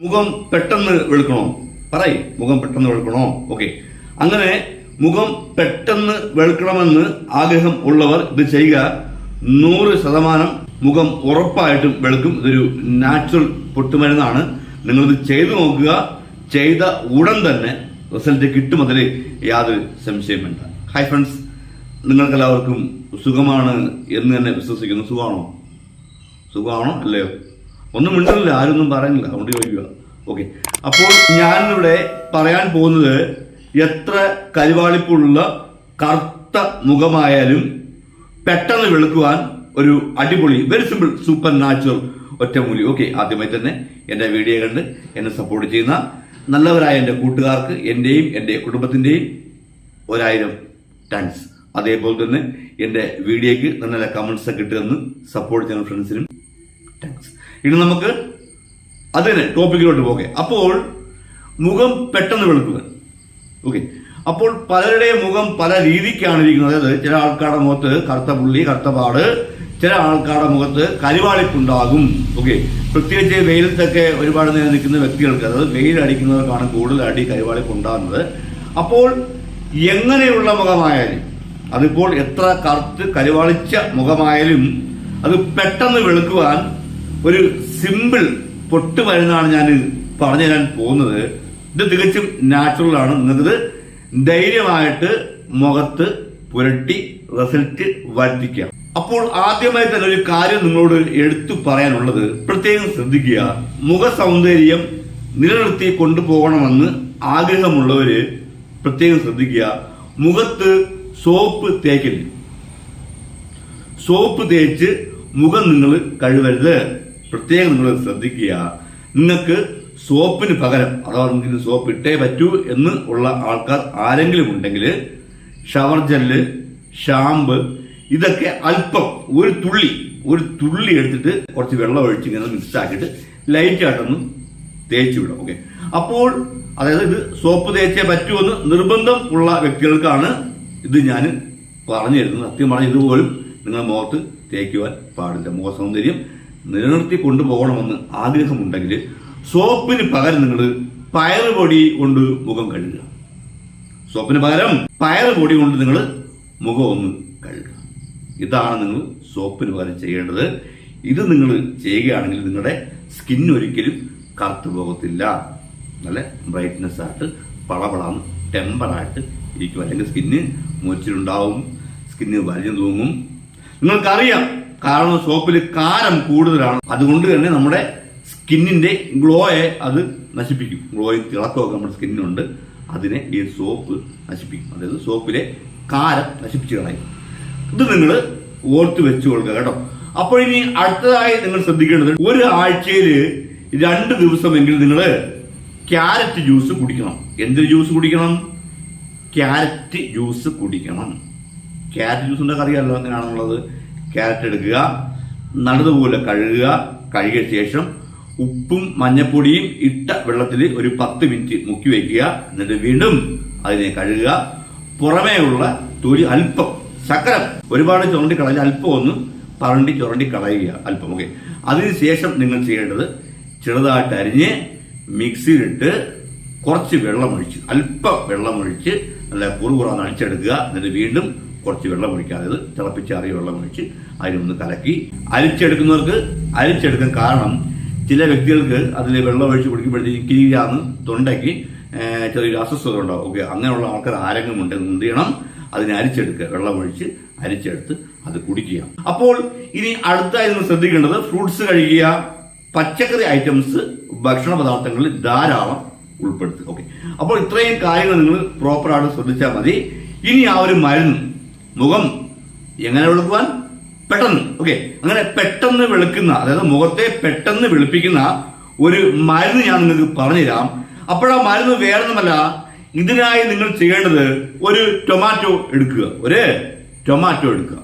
മുഖം പെട്ടെന്ന് വെളുക്കണോ? പറയും മുഖം പെട്ടെന്ന് വെളുക്കണോ? ഓക്കെ അങ്ങനെ മുഖം പെട്ടെന്ന് വെളുക്കണമെന്ന് ആഗ്രഹം ഉള്ളവർ ഇത് ചെയ്യുക. നൂറ് ശതമാനം മുഖം ഉറപ്പായിട്ടും വെളുക്കും. ഇതൊരു നാച്ചുറൽ പൊട്ടുമരുന്നാണ്. നിങ്ങളിത് ചെയ്തു നോക്കുക. ചെയ്ത ഉടൻ തന്നെ റിസൾട്ട് കിട്ടുമതിൽ യാതൊരു സംശയം വേണ്ട. ഹായ് ഫ്രണ്ട്സ് നിങ്ങൾക്കെല്ലാവർക്കും സുഖമാണ് എന്ന് തന്നെ വിശ്വസിക്കുന്നു. സുഖമാണോ? സുഖമാണോ? അല്ലയോ? ഒന്നും മിണ്ടുന്നില്ല ആരൊന്നും പറയുന്നില്ല. അതുകൊണ്ട് ചോദിക്കുക ഓക്കെ അപ്പോൾ ഞാനിവിടെ പറയാൻ പോകുന്നത് എത്ര കരുവാളിപ്പുള്ള കറുത്ത മുഖമായാലും പെട്ടെന്ന് വെളുക്കുവാൻ ഒരു അടിപൊളി വെരി സിമ്പിൾ സൂപ്പർ നാച്ചുറൽ ഒറ്റമൂലി ഓക്കെ ആദ്യമായി തന്നെ എന്റെ വീഡിയോ കണ്ട് എന്നെ സപ്പോർട്ട് ചെയ്യുന്ന നല്ലവരായ എന്റെ കൂട്ടുകാർക്ക് എന്റെയും എന്റെ കുടുംബത്തിന്റെയും ഒരായിരം താങ്ക്സ് അതേപോലെ തന്നെ എന്റെ വീഡിയോയ്ക്ക് നല്ല നല്ല കമൻസ് ഒക്കെ ഇട്ടുതന്ന് സപ്പോർട്ട് ചെയ്യുന്ന ഫ്രണ്ട്സിനും ഇനി നമുക്ക് അതിന് ടോപ്പിക്കിലോട്ട് പോകെ. അപ്പോൾ മുഖം പെട്ടെന്ന് വെളുക്കുക. ഓക്കെ. അപ്പോൾ പലരുടെയും മുഖം പല രീതിക്കാണ് ഇരിക്കുന്നത്. അതായത് ചില ആൾക്കാരുടെ മുഖത്ത് കറുത്ത പുള്ളി കറുത്ത പാട് ചില ആൾക്കാരുടെ മുഖത്ത് കരിവാളിപ്പുണ്ടാകും. ഓക്കെ. പ്രത്യേകിച്ച് വെയിലത്തൊക്കെ ഒരുപാട് നേരം നിൽക്കുന്ന വ്യക്തികൾക്ക് അതായത് വെയിൽ അടിക്കുന്നവർക്കാണ് കൂടുതലായിട്ട് ഈ കരിവാളിപ്പ് ഉണ്ടാകുന്നത് അപ്പോൾ എങ്ങനെയുള്ള മുഖമായാലും അതിപ്പോൾ എത്ര കറുത്ത് കരിവാളിച്ച മുഖമായാലും അത് പെട്ടെന്ന് വെളുക്കുവാൻ ഒരു സിമ്പിൾ പൊട്ട് പൊട്ടുമരുന്നാണ് ഞാൻ പറഞ്ഞു തരാൻ പോകുന്നത്. ഇത് തികച്ചും നാച്ചുറൽ ആണ്. നിങ്ങൾക്കിത് ധൈര്യമായിട്ട് മുഖത്ത് പുരട്ടി റിസൾട്ട് വർദ്ധിക്കാം അപ്പോൾ ആദ്യമായി തന്നെ ഒരു കാര്യം നിങ്ങളോട് എടുത്തു പറയാനുള്ളത്. പ്രത്യേകം ശ്രദ്ധിക്കുക. മുഖ സൗന്ദര്യം നിലനിർത്തി കൊണ്ടുപോകണമെന്ന് ആഗ്രഹമുള്ളവര് പ്രത്യേകം ശ്രദ്ധിക്കുക. മുഖത്ത് സോപ്പ് തേക്കില്ല സോപ്പ് തേച്ച് മുഖം നിങ്ങൾ കഴുകരുത്. പ്രത്യേകം നിങ്ങൾ ശ്രദ്ധിക്കുക. നിങ്ങൾക്ക് സോപ്പിന് പകരം അഥവാ നിങ്ങൾക്ക് സോപ്പ് ഇട്ടേ പറ്റൂ എന്ന് ഉള്ള ആൾക്കാർ ആരെങ്കിലും ഉണ്ടെങ്കിൽ ഷവർ ജെല്ല് ഷാമ്പ് ഇതൊക്കെ അല്പം ഒരു തുള്ളി ഒരു തുള്ളി എടുത്തിട്ട് കുറച്ച് വെള്ളം ഒഴിച്ച് ഇങ്ങനെ മിക്സ് ആക്കിയിട്ട് ലൈറ്റായിട്ടൊന്ന് തേച്ച് വിടും. ഓക്കെ. അപ്പോൾ അതായത് ഇത് സോപ്പ് തേച്ചേ പറ്റുമെന്ന് നിർബന്ധം ഉള്ള വ്യക്തികൾക്കാണ് ഇത് ഞാൻ പറഞ്ഞു തരുന്നത് സത്യം പറഞ്ഞ ഇതുപോലും നിങ്ങളുടെ മുഖത്ത് തേക്കുവാൻ പാടില്ല. മുഖ സൗന്ദര്യം നിലനിർത്തി കൊണ്ടുപോകണമെന്ന് ആഗ്രഹമുണ്ടെങ്കിൽ സോപ്പിന് പകരം നിങ്ങൾ പയറുപൊടി കൊണ്ട് മുഖം കഴുകുക. സോപ്പിന് പകരം പയറുപൊടി കൊണ്ട് നിങ്ങൾ മുഖം ഒന്ന് കഴുകുക. ഇതാണ് നിങ്ങൾ സോപ്പിന് പകരം ചെയ്യേണ്ടത്. ഇത് നിങ്ങൾ ചെയ്യുകയാണെങ്കിൽ നിങ്ങളുടെ സ്കിൻ ഒരിക്കലും കറുത്തു പോകത്തില്ല. നല്ല ബ്രൈറ്റ്നെസ് ആയിട്ട് പളപളാന്ന് ടെമ്പറായിട്ട് ഇരിക്കും. അല്ലെങ്കിൽ സ്കിന്ന് മുച്ചിലുണ്ടാവും സ്കിന്ന് വലിഞ്ഞു തൂങ്ങും. നിങ്ങൾക്കറിയാം കാരണം സോപ്പിൽ കാരം കൂടുതലാണ്. അതുകൊണ്ട് തന്നെ നമ്മുടെ സ്കിന്നിന്റെ ഗ്ലോയെ അത് നശിപ്പിക്കും. ഗ്ലോയും തിളക്കമൊക്കെ നമ്മുടെ സ്കിന്നിനുണ്ട്. അതിനെ ഈ സോപ്പ് നശിപ്പിക്കും. അതായത് സോപ്പിലെ കാരം നശിപ്പിച്ച് കളയും. ഇത് നിങ്ങൾ ഓർത്ത് വെച്ചു കൊടുക്കുക കേട്ടോ. അപ്പോൾ ഇനി അടുത്തതായി നിങ്ങൾ ശ്രദ്ധിക്കേണ്ടത് ഒരു ആഴ്ചയിൽ രണ്ട് ദിവസമെങ്കിലും നിങ്ങൾ ക്യാരറ്റ് ജ്യൂസ് കുടിക്കണം. എന്ത് ജ്യൂസ് കുടിക്കണം? ക്യാരറ്റ് ജ്യൂസ് കുടിക്കണം. ക്യാരറ്റ് ജ്യൂസ് ഉണ്ടാക്കാൻ അറിയാമല്ലോ എങ്ങനെയാണെന്നുള്ളത്. ക്യാരറ്റ് എടുക്കുക നടുതുപോലെ കഴുകുക കഴുകിയ ശേഷം ഉപ്പും മഞ്ഞപ്പൊടിയും ഇട്ട വെള്ളത്തിൽ ഒരു പത്ത് മിനിറ്റ് മുക്കി വയ്ക്കുക. എന്നിട്ട് വീണ്ടും അതിനെ കഴുകുക. പുറമേയുള്ള തൊലി അല്പം ശകലം ഒരുപാട് ചുരണ്ടി കളഞ്ഞ് അല്പം ഒന്ന് പറണ്ടി ചുരണ്ടി കളയുക അല്പം ഓക്കെ അതിനുശേഷം നിങ്ങൾ ചെയ്യേണ്ടത് ചെറുതായിട്ട് അരിഞ്ഞ് മിക്സിയിലിട്ട് കുറച്ച് വെള്ളമൊഴിച്ച് അല്പം വെള്ളമൊഴിച്ച് നല്ല കുറുകുറാന്ന് അടിച്ചെടുക്കുക. എന്നിട്ട് വീണ്ടും കുറച്ച് വെള്ളം ഒഴിക്കുക അതായത് തിളപ്പിച്ചാറിയ വെള്ളം ഒഴിച്ച് അതിനൊന്ന് കലക്കി അരിച്ചെടുക്കുന്നവർക്ക് അരിച്ചെടുക്കാൻ കാരണം ചില വ്യക്തികൾക്ക് അതിൽ വെള്ളം ഒഴിച്ച് കുടിക്കുമ്പോഴത്തേക്ക് കിരിയാന്ന് തൊണ്ടയ്ക്ക് ചെറിയൊരു അസ്വസ്ഥത ഉണ്ടാവും. ഓക്കെ അങ്ങനെയുള്ള ആൾക്കാർ ആരെങ്കിലും ഉണ്ടെങ്കിൽ എന്ത് ചെയ്യണം? അതിനെ അരിച്ചെടുക്കുക. വെള്ളം ഒഴിച്ച് അരിച്ചെടുത്ത് അത് കുടിക്കുക. അപ്പോൾ ഇനി അടുത്തായി നിങ്ങൾ ശ്രദ്ധിക്കേണ്ടത് ഫ്രൂട്ട്സ് കഴിക്കുക. പച്ചക്കറി ഐറ്റംസ് ഭക്ഷണ പദാർത്ഥങ്ങളിൽ ധാരാളം ഉൾപ്പെടുത്തുക. ഓക്കെ. അപ്പോൾ ഇത്രയും കാര്യങ്ങൾ നിങ്ങൾ പ്രോപ്പറായിട്ട് ശ്രദ്ധിച്ചാൽ മതി. ഇനി ആ ഒരു മരുന്ന് മുഖം എങ്ങനെ വെളുക്കുവാൻ? പെട്ടെന്ന്. ഓക്കെ അങ്ങനെ പെട്ടെന്ന് വെളുക്കുന്ന അതായത് മുഖത്തെ പെട്ടെന്ന് വെളുപ്പിക്കുന്ന ഒരു മരുന്ന് ഞാൻ നിങ്ങൾക്ക് പറഞ്ഞുതരാം. അപ്പോഴാ മരുന്ന് വേറൊന്നുമല്ല ഇതിനായി നിങ്ങൾ ചെയ്യേണ്ടത് ഒരു ടൊമാറ്റോ എടുക്കുക. ഒരു ടൊമാറ്റോ എടുക്കുക.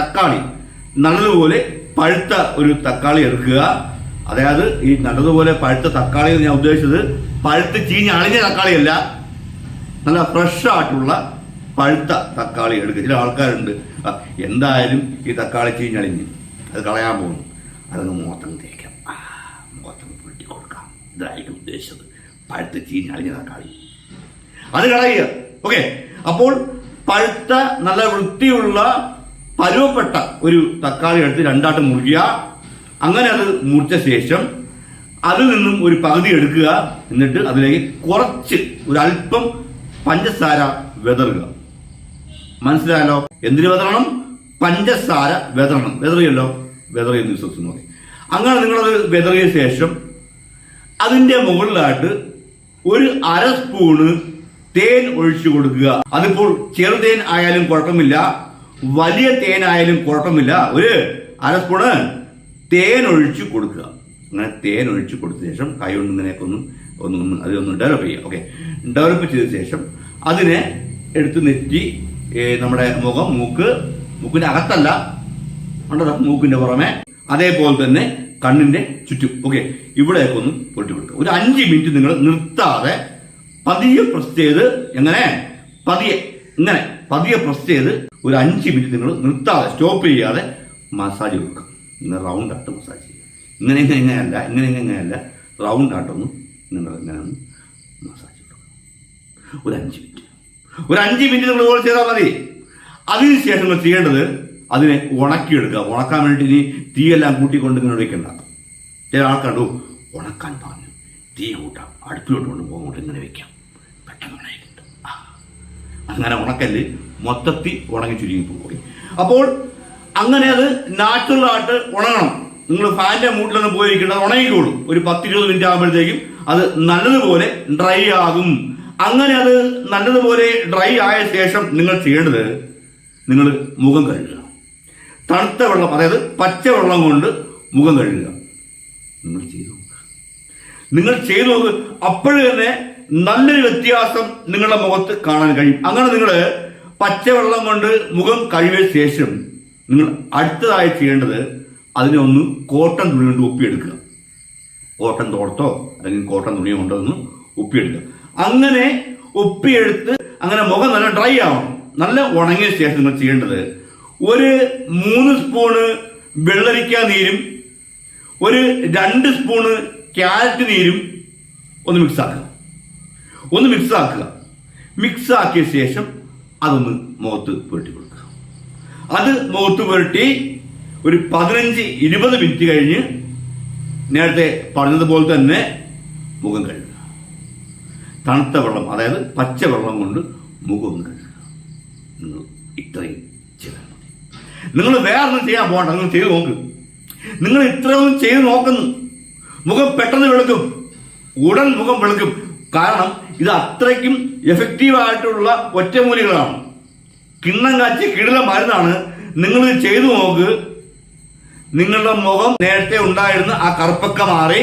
തക്കാളി. നല്ലതുപോലെ പഴുത്ത ഒരു തക്കാളി എടുക്കുക. അതായത് ഈ നല്ലതുപോലെ പഴുത്ത തക്കാളി എന്ന് ഞാൻ ഉദ്ദേശിച്ചത് പഴുത്ത് ചീഞ്ഞ് അളിഞ്ഞ തക്കാളിയല്ല. നല്ല ഫ്രഷ് ആയിട്ടുള്ള പഴുത്ത തക്കാളി എടുക്കുക ചില ആൾക്കാരുണ്ട്. എന്തായാലും ഈ തക്കാളി ചീഞ്ഞളിഞ്ഞ് അത് കളയാൻ പോകുന്നു. അതങ്ങ് മോത്തം തേക്കാം. മോത്തം പുരട്ടി കൊടുക്കാം. ഇതായിരിക്കും ഉദ്ദേശിച്ചത്. പഴുത്ത ചീഞ്ഞളിഞ്ഞ തക്കാളി. അത് കളയുക. ഓക്കെ. അപ്പോൾ പഴുത്ത നല്ല വൃത്തിയുള്ള പരുവപ്പെട്ട ഒരു തക്കാളി എടുത്ത് രണ്ടാട്ട് മുറിക്കുക. അങ്ങനെ അത് മുറിച്ച ശേഷം അതിൽ നിന്നും ഒരു പകുതി എടുക്കുക. എന്നിട്ട് അതിലേക്ക് കുറച്ച് ഒരു അല്പം പഞ്ചസാര വിതറുക. മനസ്സിലായല്ലോ? എന്തിനു വിതറണം? പഞ്ചസാര വിതറണം. വിതറിയല്ലോ? വിതറിയെന്ന് വിശ്വസിക്കുന്നു പറയും അങ്ങനെ നിങ്ങളത് വിതറിയ ശേഷം അതിന്റെ മുകളിലായിട്ട് ഒരു അര സ്പൂണ് തേൻ ഒഴിച്ചു കൊടുക്കുക. അതിപ്പോൾ ചെറുതേൻ ആയാലും കുഴപ്പമില്ല. വലിയ തേൻ ആയാലും കുഴപ്പമില്ല. ഒരു അര സ്പൂണ് തേൻ ഒഴിച്ചു കൊടുക്കുക. അങ്ങനെ തേൻ ഒഴിച്ചു കൊടുത്ത ശേഷം കൈ കൊണ്ട് ഇങ്ങനെയൊക്കെ ഒന്ന് ഒന്ന് അതിലൊന്ന് ഡെവലപ്പ് ചെയ്യുക. ഓക്കെ ഡെവലപ്പ് ചെയ്ത ശേഷം അതിനെ എടുത്ത് നെറ്റി നമ്മുടെ മുഖം മൂക്ക് മൂക്കിന്റെ അകത്തല്ല. ഉണ്ടല്ലോ മൂക്കിന്റെ പുറമെ. അതേപോലെ തന്നെ കണ്ണിന്റെ ചുറ്റും. ഓക്കെ ഇവിടെയൊക്കെ ഒന്ന് പൊട്ടി കൊടുക്കുക ഒരു അഞ്ച് മിനിറ്റ് നിങ്ങൾ നിർത്താതെ പതിയെ പ്രസ് ചെയ്ത് എങ്ങനെ? പതിയെ ഇങ്ങനെ പതിയെ പ്രസ് ചെയ്ത് ഒരു അഞ്ച് മിനിറ്റ് നിങ്ങൾ നിർത്താതെ സ്റ്റോപ്പ് ചെയ്യാതെ മസാജ് കൊടുക്കുക. ഇങ്ങനെ റൗണ്ട് ആയിട്ട് മസാജ് ചെയ്യുക. ഇങ്ങനെ ഇങ്ങനെ ഇങ്ങനെയല്ല ഇങ്ങനെ ഇങ്ങനെ ഇങ്ങനെയല്ല റൗണ്ട് ആയിട്ടൊന്ന് നിങ്ങൾ ഇങ്ങനെ ഒന്ന് മസാജ് കൊടുക്കുക. ഒരു അഞ്ച് മിനിറ്റ്. ഒരു അഞ്ച് മിനിറ്റ് നിങ്ങൾ ഇതുപോലെ ചെയ്താൽ മതി. അതിനുശേഷം നിങ്ങൾ ചെയ്യേണ്ടത് അതിനെ ഉണക്കിയെടുക്കുക. ഉണക്കാൻ വേണ്ടി ഇനി തീയെല്ലാം കൂട്ടിക്കൊണ്ട് ഇങ്ങനെ വെക്കണ്ട. ചില ആൾക്കാണ്ടു ഉണക്കാൻ പറഞ്ഞു തീ കൂട്ടാം. അടുപ്പിലോട്ട് കൊണ്ട് പോകുമ്പോൾ ഇങ്ങനെ വെക്കാം. പെട്ടെന്ന് ഉണങ്ങി അങ്ങനെ ഉണക്കൽ മൊത്തത്തിൽ ഉണങ്ങി ചുരുങ്ങി പോയി. അപ്പോൾ അങ്ങനെ അത് നാച്ചുറലായിട്ട് ഉണങ്ങണം. നിങ്ങൾ ഫാനിന്റെ മൂട്ടിലൊന്നും പോയിരിക്കേണ്ടത് ഉണങ്ങിക്കോളും. ഒരു പത്തിരുപത് മിനിറ്റ് ആകുമ്പോഴത്തേക്കും അത് നല്ലതുപോലെ ഡ്രൈ ആകും. അങ്ങനെ അത് നല്ലതുപോലെ ഡ്രൈ ആയ ശേഷം നിങ്ങൾ ചെയ്യേണ്ടത് നിങ്ങൾ മുഖം കഴുകുക. തണുത്ത വെള്ളം അതായത് പച്ച വെള്ളം കൊണ്ട് മുഖം കഴുകുക. നിങ്ങൾ ചെയ്തു നിങ്ങൾ ചെയ്തു നോക്ക് അപ്പോഴും തന്നെ നല്ലൊരു വ്യത്യാസം നിങ്ങളുടെ മുഖത്ത് കാണാൻ കഴിയും. അങ്ങനെ നിങ്ങൾ പച്ചവെള്ളം കൊണ്ട് മുഖം കഴുകിയ ശേഷം നിങ്ങൾ അടുത്തതായി ചെയ്യേണ്ടത് അതിനെ ഒന്ന് കോട്ടൺ തുണി കൊണ്ട് ഒപ്പിയെടുക്കുക കോട്ടൺ തോർത്തോ അല്ലെങ്കിൽ കോട്ടൺ തുണിയോ കൊണ്ടോ ഒന്ന് ഒപ്പിയെടുക്കുക അങ്ങനെ ഒപ്പിയെടുത്ത് അങ്ങനെ മുഖം നല്ല ഡ്രൈ ആവും. നല്ല ഉണങ്ങിയ ശേഷം നിങ്ങൾ ചെയ്യേണ്ടത് ഒരു മൂന്ന് സ്പൂണ് വെള്ളരിക്ക നീരും ഒരു രണ്ട് സ്പൂണ് ക്യാരറ്റ് നീരും ഒന്ന് മിക്സ് ആക്കുക. ഒന്ന് മിക്സ് ആക്കുക. മിക്സ് ആക്കിയ ശേഷം അതൊന്ന് മുഖത്ത് പുരട്ടി കൊടുക്കുക. അത് മുഖത്ത് പുരട്ടി ഒരു പതിനഞ്ച് ഇരുപത് മിനിറ്റ് കഴിഞ്ഞ് നേരത്തെ പറഞ്ഞതുപോലെ തന്നെ മുഖം കഴുകുക. തണുത്ത വെള്ളം അതായത് പച്ച വെള്ളം കൊണ്ട് മുഖം കഴുകുക നിങ്ങൾ ഇത്രയും മതി. നിങ്ങൾ വേറൊന്നും ചെയ്യാൻ പോകണ്ട നിങ്ങൾ ചെയ്ത് നോക്ക്. നിങ്ങൾ ഇത്രയൊന്നും ചെയ്ത് നോക്കുന്നു. മുഖം പെട്ടെന്ന് വെളുക്കും. ഉടൻ മുഖം വെളുക്കും. കാരണം ഇത് അത്രയ്ക്കും എഫക്റ്റീവ് ആയിട്ടുള്ള ഒറ്റമൂലികളാണ്. കിണ്ണം കാച്ചി കിടില മരുന്നാണ്. നിങ്ങൾ ചെയ്തു നോക്ക്. നിങ്ങളുടെ മുഖം നേരത്തെ ഉണ്ടായിരുന്ന ആ കറുപ്പൊക്കെ മാറി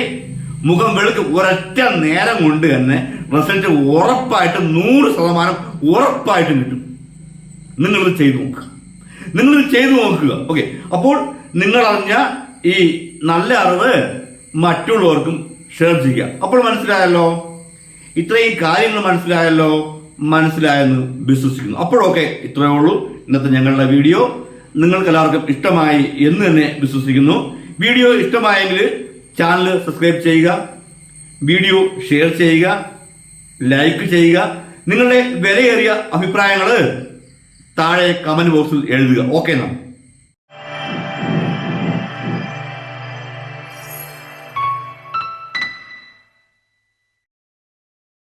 മുഖം വെളുക്കും. ഒരൊറ്റ നേരം കൊണ്ട് തന്നെ റിസൾട്ട് ഉറപ്പായിട്ടും നൂറ് ശതമാനം ഉറപ്പായിട്ടും കിട്ടും. നിങ്ങളിത് ചെയ്തു നോക്കുക. നിങ്ങളിത് ചെയ്തു നോക്കുക. ഓക്കെ. അപ്പോൾ നിങ്ങൾ അറിഞ്ഞ ഈ നല്ല അറിവ് മറ്റുള്ളവർക്കും ഷെയർ ചെയ്യുക. അപ്പോൾ മനസ്സിലായല്ലോ? ഇത്രയും കാര്യങ്ങൾ മനസ്സിലായല്ലോ? മനസ്സിലായെന്ന് വിശ്വസിക്കുന്നു. അപ്പോഴൊക്കെ ഇത്രയേ ഉള്ളൂ. ഇന്നത്തെ ഞങ്ങളുടെ വീഡിയോ. നിങ്ങൾക്ക് എല്ലാവർക്കും ഇഷ്ടമായി എന്ന് തന്നെ വിശ്വസിക്കുന്നു. വീഡിയോ ഇഷ്ടമായെങ്കിൽ ചാനൽ സബ്സ്ക്രൈബ് ചെയ്യുക. വീഡിയോ ഷെയർ ചെയ്യുക. ലൈക്ക് ചെയ്യുക. നിങ്ങളുടെ വിലയേറിയ അഭിപ്രായങ്ങൾ താഴെ കമന്റ് ബോക്സിൽ എഴുതുക. ഓക്കെ എന്നാ.